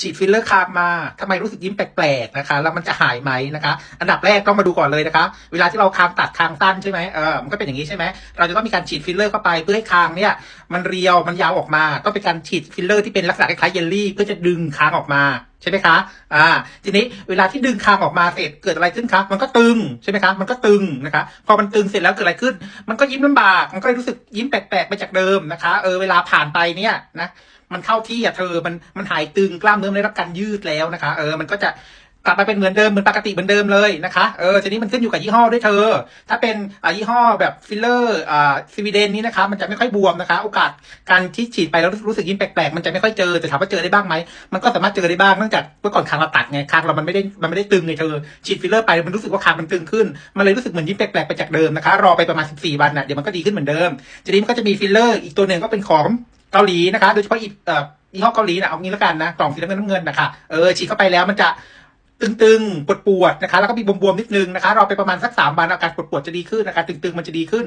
ฉีดฟิลเลอร์คางมาทำไมรู้สึกยิ้มแปลกๆนะคะ แล้วมันจะหายไหมนะคะ อันดับแรกต้องมาดูก่อนเลยนะคะ เวลาที่เราคางตัดคางสั้นใช่ไหมเออมันก็เป็นอย่างนี้ใช่ไหมเราจะต้องมีการฉีดฟิลเลอร์เข้าไปเพื่อให้คางเนี่ยมันเรียวมันยาวออกมา ต้องเป็นการฉีดฟิลเลอร์ที่เป็นลักษณะคล้ายๆเยลลี่ เพื่อจะดึงคางออกมา ใช่ไหมคะ อ่า ทีนี้เวลาที่ดึงคางออกมาเสร็จเกิดอะไรขึ้นคะ มันก็ตึงใช่ไหมคะ มันก็ตึงนะคะ พอมันตึงเสร็จแล้วเกิดอะไรขึ้น มันก็ยิ้มลำบาก มันก็รู้สึกยิ้มแปลกๆไปจากเดิมนะคะ เออ เวลาผ่านไปเนี่ยนะ มันเข้าที่อะเธอ มัน มันหายตึง กล้ามเนื้อได้รับการยืดแล้วนะคะ เออ มันก็จะ กลับมาเป็นเหมือนเดิมเหมือนปกติเหมือนเดิมเลยนะคะเออทีนี้มันขึ้นอยู่กับยี่ห้อด้วยเธอ ถ้าเป็นยี่ห้อแบบฟิลเลอร์อ่าซีวิเดนนี้นะคะมันจะไม่ค่อยบวมนะคะ โอกาสการที่ฉีดไปแล้วรู้สึกยิ้มแปลกๆมันจะไม่ค่อยเจอแต่ถามว่าเจอได้บ้างไหมมันก็สามารถเจอได้บ้างเนื่องจากเมื่อก่อนคางเราตัดไงคางเรามันไม่ได้มันไม่ได้ตึงไงเธอฉีดฟิลเลอร์ไปมันรู้สึกว่าคางมันตึงขึ้นมันเลยรู้สึกเหมือนยิ้มแปลกๆไปจากเดิมนะคะรอไปประมาณ 14 วันน่ะเดี๋ยวมันก็ดีขึ้นเหมือนเดิมทีนี้มันก็จะมีฟิลเลอร์อีกตัวหนึ่งก็เป็นของเกาหลีนะคะ โดยเฉพาะอีเอ่อยี่ห้อเกาหลีนะเอางี้แล้วกันนะกล่องสีน้ำเงินน้ำเงินนะคะเออฉีดเข้าไปแล้วมันจะ ตึงๆ ปวดปวดๆนะคะ แล้วก็มีบวมๆนิดนึงนะคะรอไปประมาณสักสามวันอาการปวดปวดๆจะดีขึ้นอาการตึงๆมันจะดีขึ้น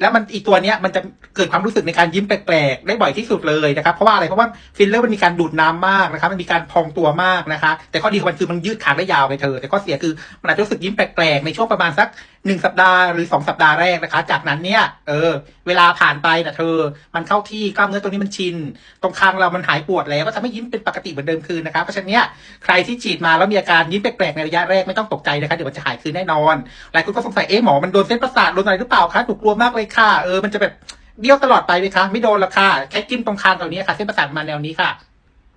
แล้วมันอีกตัวเนี้ยมันจะเกิดความรู้สึกในการยิ้มแปลกๆ ได้บ่อยที่สุดเลยนะครับ เพราะว่าอะไร เพราะว่าฟิลเลอร์มันมีการดูดน้ำมากนะคะ มันมีการพองตัวมากนะคะ แต่ข้อดีของมันคือมันยืดขาได้ยาวไปเธอ แต่ข้อเสียคือมันอาจจะรู้สึกยิ้มแปลกๆ ในช่วงประมาณสักหนึ่งสัปดาห์หรือสองสัปดาห์แรกนะคะ จากนั้นเนี่ย เออ เวลาผ่านไปนะเธอ มันเข้าที่กล้ามเนื้อตรงนี้มันชิน ตรงคางเรามันหายปวดแล้ว ก็ทำให้ยิ้มเป็นปกติเหมือนเดิมคืนนะคะ เพราะฉะนั้นเนี่ยใครที่ฉีดมาแล้วมีอาการยิ้มแปลกๆในระยะแรกไม่ต้องตกใจนะคะ เดี๋ยวมันจะหายคืนแน่นอน หลายคนก็สงสัย เอ๊ะหมอมันโดนเส้นประสาทโดนอะไรหรือเปล่าคะหนูกลัวมากเลยค่ะ เออ มันจะแบบเบี้ยวตลอดไปเลยคะไม่โดนหรอกค่ะ แค่จิ้มตรงคางตรงนี้ค่ะ เส้นประสาทมาแนวนี้ค่ะ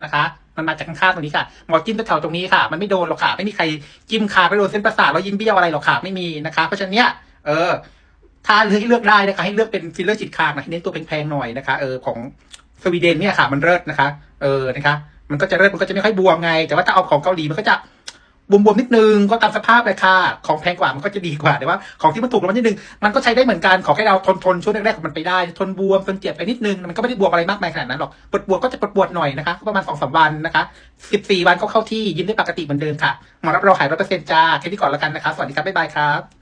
นะคะ มันมาจากข้างๆตรงนี้ค่ะหมอจิ้มแถวตรงนี้ค่ะ มันไม่โดนหรอกค่ะไม่มีใครจิ้มคาไปโดนเส้นประสาทแล้วยิ้มเบี้ยวอะไรหรอกค่ะไม่มีนะคะเพราะฉะนั้นเนี่ยเออถ้าเลือกให้เลือกได้นะคะให้เลือกเป็นฟิลเลอร์ฉีดคางนะเน้นตัวแพงๆหน่อยนะคะเออของสวีเดนเนี่ยค่ะ มันเลิศนะคะ เออนะคะ มันก็จะเลิศมันก็จะไม่ค่อยบวมไง แต่ว่าถ้าเอาของเกาหลีมันก็จะ บวมๆนิดนึงก็ตามสภาพเลยค่ะ ของแพงกว่ามันก็จะดีกว่าแต่ว่าของที่มันถูกลงมานิดนึงมันก็ใช้ได้เหมือนกันขอแค่เราทนทนช่วงแรกๆของมันไปได้ ทนบวมทนเจ็บไปนิดนึงมันก็ไม่ได้บวมอะไรมากมายขนาดนั้นหรอกปวดบวมก็จะปวดปวดหน่อยนะคะประมาณสองสามวันนะคะสิบสี่วันก็เข้าที่ยิ้มได้ปกติเหมือนเดิมค่ะหมอรับรองหายร้อยเปอร์เซ็นต์จ้าแค่นี้ก่อนแล้วกันนะคะสวัสดีครับบ๊ายบายครับ